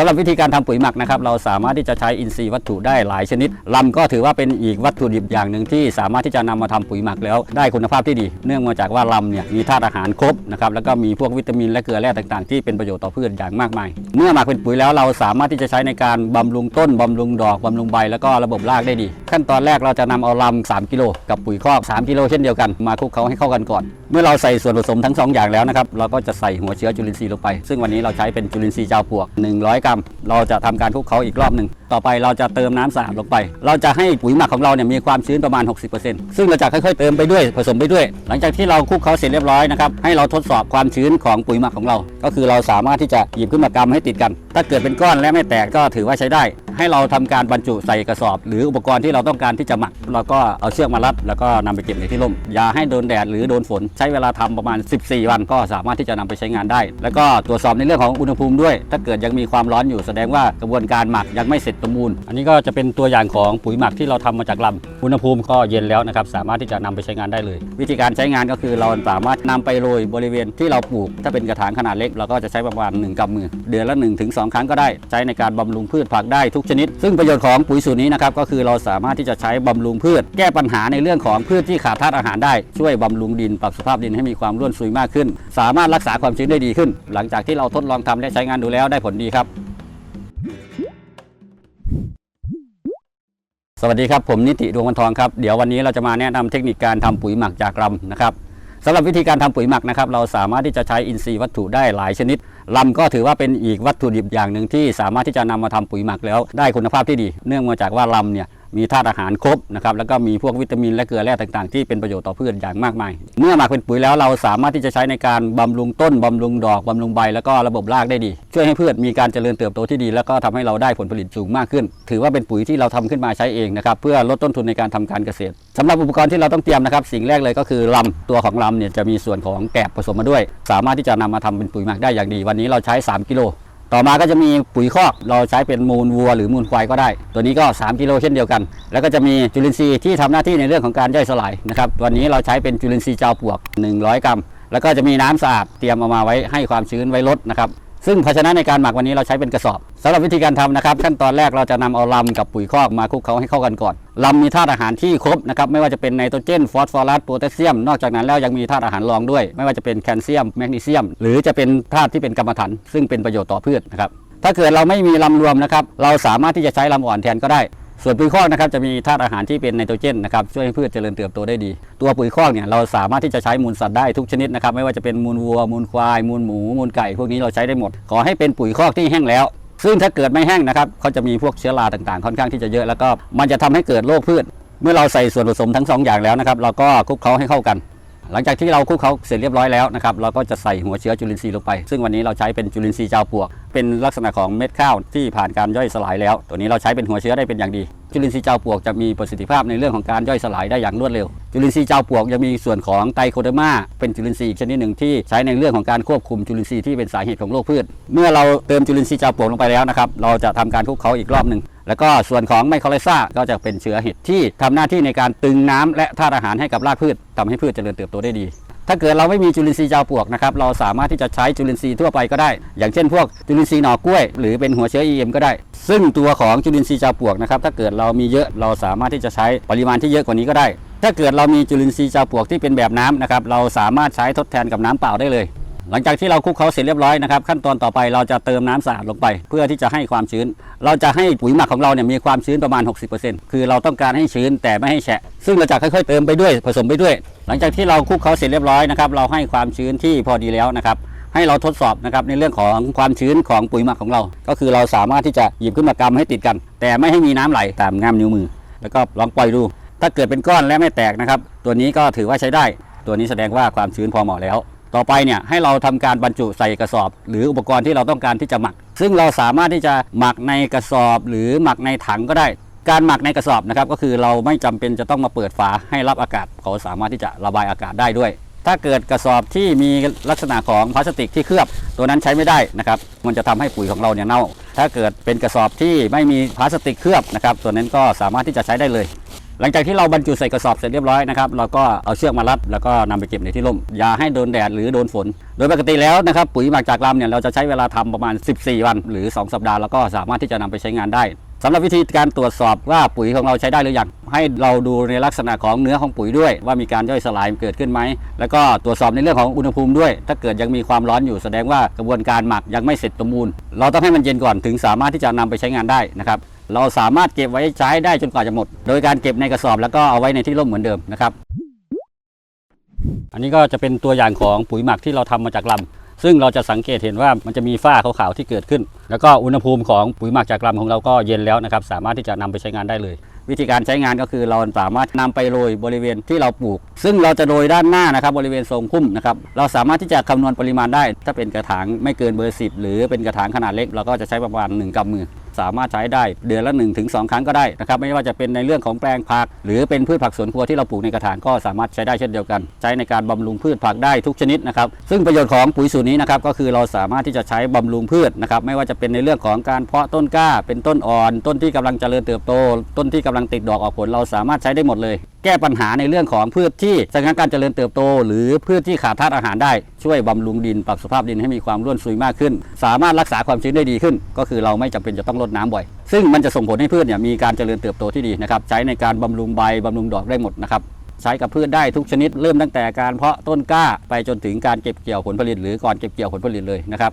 สำหรับวิธีการทำปุ๋ยหมักนะครับเราสามารถที่จะใช้อินทรีย์วัตถุได้หลายชนิดลำก็ถือว่าเป็นอีกวัตถุดิบอย่างหนึ่งที่สามารถที่จะนำมาทำปุ๋ยหมักแล้วได้คุณภาพที่ดี เนื่องมาจากว่าลำเนี่ยมีธาตุอาหารครบนะครับแล้วก็มีพวกวิตามินและเกลือแร่ต่างๆ ที่เป็นประโยชน์ต่อพืชอย่างมากมาย เมื่อหมักเป็นปุ๋ยแล้วเราสามารถที่จะใช้ในการบำรุงต้นบำรุงดอกบำรุงใบแล้วก็ระบบรากได้ดี ขั้นตอนแรกเราจะนำเอาลำ3กิโลกับปุ๋ยคอก3กิโลเช่นเดียวกันมาคลุกเคล้าให้เข้ากันก่อน เมื่อเราใส่ส่วนผสมทั้งสองอย่างแล้วนะครับ เราก็จะใส่หัวเชื้อจุลินทรีย์ลงไป ซึ่งวันนี้เราใช้เป็นจุลินทรีย์เจ้าปวก 100 กรัม เราจะทำการคลุกเคล้าอีกรอบหนึ่ง ต่อไปเราจะเติมน้ำสะอาดลงไป เราจะให้ปุ๋ยหมักของเราเนี่ยมีความชื้นประมาณ 60%ซึ่งเราจะค่อยๆเติมไปด้วยผสมไปด้วย หลังจากที่เราคลุกเคล้าเสร็จเรียบร้อยนะครับ ให้เราทดสอบความชื้นของปุ๋ยหมักของเรา ก็คือเราสามารถที่จะหยิบขึ้นมากำให้ติดกัน ถ้าเกิดเป็นก้อนและไม่แตกก็ถือว่าใช้ได้ ให้เราทำการบรรจุใส่กระสอบ หรืออุปกรณ์ที่เราต้องการที่จะหมักเราก็เอาเชือกมารัด แล้วก็นำไปเก็บในที่ร่มอย่าให้โดนแดดหรือโดนฝนใช้เวลาทำประมาณ 14 วันก็สามารถที่จะนำไปใช้งานได้ แล้วก็ตรวจสอบในเรื่องของอุณหภูมิด้วย ถ้าเกิดยังมีความร้อนอยู่แสดงว่ากระบวนการหมักยังไม่เสร็จสมบูรณ์อันนี้ก็จะเป็นตัวอย่างของปุ๋ยหมักที่เราทำมาจากลำอุณหภูมิก็เย็นแล้วนะครับสามารถที่จะนำไปใช้งานได้เลย วิธีการใช้งานก็คือเราสามารถนำไปโรยบริเวณที่เราปลูก ถ้าเป็นกระถางขนาดเล็กเราก็จะใช้ประมาณ1กำมือ เดือนละ1ถึง2ครั้งก็ได้ ใช้ในการบำรุงพืชผักได้ทุกชนิด ซึ่งประโยชน์ของปุ๋ยสูตรนี้นะครับก็คือเราสามารถที่จะใช้บำรุงพืช แก้ปัญหาในเรื่องของพืชที่ขาดธาตุอาหารได้ช่วยบำรุงดิน ปรับสภาพดินให้มีความร่วนซุยมากขึ้น สามารถรักษาความชื้นได้ดีขึ้น หลังจากที่เราทดลองทำและใช้งานดูแล้วได้ผลดีครับสวัสดีครับ ผมนิติดวงวันทองครับเดี๋ยววันนี้เราจะมาแนะนำเทคนิคการทำปุ๋ยหมักจากลำนะครับสำหรับวิธีการทำปุ๋ยหมักนะครับเราสามารถที่จะใช้อินทรีย์วัตถุได้หลายชนิด ลำก็ถือว่าเป็นอีกวัตถุดิบอย่างหนึ่งที่สามารถที่จะนำมาทำปุ๋ยหมักแล้วได้คุณภาพที่ดี เนื่องมาจากว่าลำเนี่ย มีธาตุอาหารครบนะครับแล้วก็มีพวกวิตามินและเกลือแร่ต่างๆ ที่เป็นประโยชน์ต่อพืชอย่างมากมาย เมื่อหมักเป็นปุ๋ยแล้วเราสามารถที่จะใช้ในการบำรุงต้นบำรุงดอกบำรุงใบแล้วก็ระบบรากได้ดี ช่วยให้พืชมีการเจริญเติบโตที่ดี แล้วก็ทำให้เราได้ผลผลิตสูงมากขึ้น ถือว่าเป็นปุ๋ยที่เราทำขึ้นมาใช้เองนะครับเพื่อลดต้นทุนในการทำการเกษตรสำหรับอุปกรณ์ที่เราต้องเตรียมนะครับสิ่งแรกเลยก็คือลำตัวของลำเนี่ยจะมีส่วนของแกบผสมมาด้วย สามารถที่จะนำมาทำเป็นปุ๋ยหมักได้อย่างดี วันนี้เราใช้ 3 กิโล ต่อมาก็จะมีปุ๋ยคอกเราใช้เป็นมูลวัวหรือมูลควายก็ได้ ตัวนี้ก็ 3 กิโลเช่นเดียวกัน แล้วก็จะมีจุลินทรีย์ที่ทำหน้าที่ในเรื่องของการย่อยสลายนะครับวันนี้เราใช้เป็นจุลินทรีย์เจ้าปวก 100 กรัม แล้วก็จะมีน้ำสะอาดเตรียมเอามาไว้ให้ความชื้นไว้ลดนะครับ ซึ่งภาชนะในการหมักวันนี้เราใช้เป็นกระสอบสำหรับวิธีการทำนะครับ ขั้นตอนแรกเราจะนำเอาลำกับปุ๋ยคอกมาคลุกเคล้าให้เข้ากันก่อนลำมีธาตุอาหารที่ครบนะครับไม่ว่าจะเป็นไนโตรเจนฟอสฟอรัสโพแทสเซียม นอกจากนั้นแล้วยังมีธาตุอาหารรองด้วย ไม่ว่าจะเป็นแคลเซียมแมกนีเซียม หรือจะเป็นธาตุที่เป็นกรรมถัน ซึ่งเป็นประโยชน์ต่อพืชนะครับถ้าเกิดเราไม่มีลำรวมนะครับเราสามารถที่จะใช้ลำอ่อนแทนก็ได้ ส่วนปุ๋ยคอกนะครับจะมีธาตุอาหารที่เป็นไนโตรเจนนะครับช่วยให้พืชเจริญเติบโตได้ดี ตัวปุ๋ยคอกเนี่ยเราสามารถที่จะใช้มูลสัตว์ได้ทุกชนิดนะครับไม่ว่าจะเป็นมูลวัวมูลควาย มูลหมู มูลไก่ พวกนี้เราใช้ได้หมด ขอให้เป็นปุ๋ยคอกที่แห้งแล้วซึ่งถ้าเกิดไม่แห้งนะครับเขาจะมีพวกเชื้อราต่างๆ ค่อนข้างที่จะเยอะแล้วก็มันจะทำให้เกิดโรคพืช เมื่อเราใส่ส่วนผสมทั้งสองอย่างแล้วนะครับ เราก็คลุกเคล้าให้เข้ากัน หลังจากที่เราคลุกเขาเสร็จเรียบร้อยแล้วนะครับเราก็จะใส่หัวเชื้อจุลินทรีย์ลงไป ซึ่งวันนี้เราใช้เป็นจุลินทรีย์เจ้าปวก เป็นลักษณะของเม็ดข้าวที่ผ่านการย่อยสลายแล้ว ตัวนี้เราใช้เป็นหัวเชื้อได้เป็นอย่างดี จุลินทรีย์เจ้าปวกจะมีประสิทธิภาพในเรื่องของการย่อยสลายได้อย่างรวดเร็ว จุลินทรีย์เจ้าปวกยังมีส่วนของไตรโคเดอร์มาเป็นจุลินทรีย์อีกชนิดหนึ่งที่ใช้ในเรื่องของการควบคุมจุลินทรีย์ที่เป็นสาเหตุของโรคพืช เมื่อเราเติมจุลินทรีย์เจ้าปวกลงไปแล้วนะครับเราจะทำการคลุกเคล้าอีกรอบหนึ่งแล้วก็ส่วนของไมโครไลซ่าก็จะเป็นเชื้อเห็ดที่ทำหน้าที่ในการตึงน้ำและธาตุอาหารให้กับรากพืชทำให้พืชเจริญเติบโตได้ดี ถ้าเกิดเราไม่มีจุลินทรีย์เจ้าปวกนะครับเราสามารถที่จะใช้จุลินทรีย์ทั่วไปก็ได้ อย่างเช่นพวกจุลินทรีย์หน่อกล้วย หรือเป็นหัวเชื้อ EM ก็ได้ ซึ่งตัวของจุลินทรีย์เจ้าปวกนะครับถ้าเกิดเรามีเยอะเราสามารถที่จะใช้ปริมาณที่เยอะกว่านี้ก็ได้ ถ้าเกิดเรามีจุลินทรีย์เจ้าปวกที่เป็นแบบน้ำนะครับเราสามารถใช้ทดแทนกับน้ำเปล่าได้เลย หลังจากที่เราคลุกเคล้าเสร็จเรียบร้อยนะครับขั้นตอนต่อไปเราจะเติมน้ำสะอาดลงไป เพื่อที่จะให้ความชื้น เราจะให้ปุ๋ยหมักของเราเนี่ยมีความชื้นประมาณ 60%คือเราต้องการให้ชื้นแต่ไม่ให้แฉะ ซึ่งเราจะค่อยๆเติมไปด้วยผสมไปด้วย หลังจากที่เราคลุกเคล้าเสร็จเรียบร้อยนะครับเราให้ความชื้นที่พอดีแล้วนะครับให้เราทดสอบนะครับในเรื่องของความชื้นของปุ๋ยหมักของเรา ก็คือเราสามารถที่จะหยิบขึ้นมากำให้ติดกัน แต่ไม่ให้มีน้ำไหลตามง่ามนิ้วมือ แล้วก็ลองปล่อยดู ถ้าเกิดเป็นก้อนและไม่แตกนะครับตัวนี้ก็ถือว่าใช้ได้ ตัวนี้แสดงว่าความชื้นพอเหมาะแล้ว ต่อไปเนี่ยให้เราทำการบรรจุใส่กระสอบ หรืออุปกรณ์ที่เราต้องการที่จะหมัก ซึ่งเราสามารถที่จะหมักในกระสอบ หรือหมักในถังก็ได้ การหมักในกระสอบนะครับก็คือเราไม่จำเป็นจะต้องมาเปิดฝาให้รับอากาศเขาสามารถที่จะระบายอากาศได้ด้วย ถ้าเกิดกระสอบที่มีลักษณะของพลาสติกที่เคลือบ ตัวนั้นใช้ไม่ได้นะครับมันจะทำให้ปุ๋ยของเราเนี่ยเน่า ถ้าเกิดเป็นกระสอบที่ไม่มีพลาสติกเคลือบนะครับตัวนั้นก็สามารถที่จะใช้ได้เลย หลังจากที่เราบรรจุใส่กระสอบเสร็จเรียบร้อยนะครับเราก็เอาเชือกมารัดแล้วก็นำไปเก็บในที่ร่มอย่าให้โดนแดดหรือโดนฝน โดยปกติแล้วนะครับปุ๋ยหมักจากลำเนี่ยเราจะใช้เวลาทำประมาณ 14 วัน หรือ 2 สัปดาห์แล้วก็สามารถที่จะนำไปใช้งานได้สำหรับวิธีการตรวจสอบว่าปุ๋ยของเราใช้ได้หรือยังให้เราดูในลักษณะของเนื้อของปุ๋ยด้วย ว่ามีการย่อยสลายเกิดขึ้นไหมแล้วก็ตรวจสอบในเรื่องของอุณหภูมิด้วย ถ้าเกิดยังมีความร้อนอยู่แสดงว่ากระบวนการหมักยังไม่เสร็จสมบูรณ์เราต้องให้มันเย็นก่อนถึงสามารถที่จะนำไปใช้งานได้นะครับ เราสามารถเก็บไว้ใช้ได้จนกว่าจะหมด โดยการเก็บในกระสอบแล้วก็เอาไว้ในที่ร่มเหมือนเดิมนะครับ อันนี้ก็จะเป็นตัวอย่างของปุ๋ยหมักที่เราทำมาจากลำซึ่งเราจะสังเกตเห็นว่ามันจะมีฝ้าขาวๆที่เกิดขึ้น แล้วก็อุณหภูมิของปุ๋ยหมักจากลำของเราก็เย็นแล้วนะครับ สามารถที่จะนำไปใช้งานได้เลย วิธีการใช้งานก็คือเราสามารถนำไปโรยบริเวณที่เราปลูก ซึ่งเราจะโรยด้านหน้านะครับ บริเวณทรงพุ่มนะครับเราสามารถที่จะคำนวณปริมาณได้ ถ้าเป็นกระถางไม่เกินเบอร์ 10 หรือเป็นกระถางขนาดเล็กเราก็จะใช้ประมาณ1กำมือ สามารถใช้ได้เดือนละ1นถึงสครั้งก็ได้นะครับไม่ว่าจะเป็นในเรื่องของแปลงผัก หรือเป็นพืชผักสวนครัวที่เราปลูกในกระถางก็สามารถใช้ได้เช่นเดียวกัน ใช้ในการบำรุงพืชผักได้ทุกชนิดนะครับซึ่งประโยชน์ของปุ๋ยสูตรนี้นะครับก็คือเราสามารถที่จะใช้บำรุงพืชนะครับไม่ว่าจะเป็นในเรื่องของการเพาะต้นกล้า เป็นต้นอ่อน ต้นที่กำลังเจริญเติบโต ต้นที่กำลังติดดอกออกผลเราสามารถใช้ได้หมดเลย แก้ปัญหาในเรื่องของพืชที่สถานการเจริญเติบโต หรือพืชที่ขาดธาตุอาหารได้ช่วยบำรุงดิน ปรับสภาพดินให้มีความร่วนซุยมากขึ้น สามารถรักษาความชื้นได้ดีขึ้น ก็คือเราไม่จำเป็นจะต้องรดน้ำบ่อย ซึ่งมันจะส่งผลให้พืชเนี่ยมีการเจริญเติบโตที่ดีนะครับใช้ในการบำรุงใบบำรุงดอกได้หมดนะครับใช้กับพืชได้ทุกชนิดเริ่มตั้งแต่การเพาะต้นกล้าไปจนถึงการเก็บเกี่ยวผลผลิต หรือก่อนเก็บเกี่ยวผลผลิตเลยนะครับ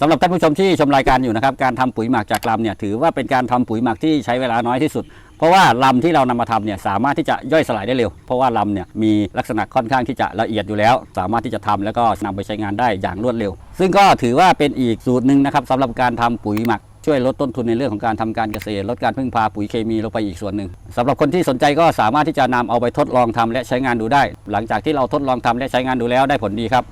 สำหรับท่านผู้ชมที่ชมรายการอยู่นะครับ การทำปุ๋ยหมักจากลำเนี่ยถือว่าเป็นการทำปุ๋ยหมักที่ใช้เวลาน้อยที่สุด เพราะว่าลำที่เรานำมาทำเนี่ยสามารถที่จะย่อยสลายได้เร็ว เพราะว่าลำเนี่ยมีลักษณะค่อนข้างที่จะละเอียดอยู่แล้ว สามารถที่จะทำแล้วก็นำไปใช้งานได้อย่างรวดเร็ว ซึ่งก็ถือว่าเป็นอีกสูตรหนึ่งนะครับสำหรับการทำปุ๋ยหมักช่วยลดต้นทุนในเรื่องของการทำการเกษตร ลดการพึ่งพาปุ๋ยเคมีลงไปอีกส่วนหนึ่งสำหรับคนที่สนใจก็สามารถที่จะนำเอาไปทดลองทำและใช้งานดูได้ หลังจากที่เราทดลองทำและใช้งานดูแล้วได้ผลดีครับ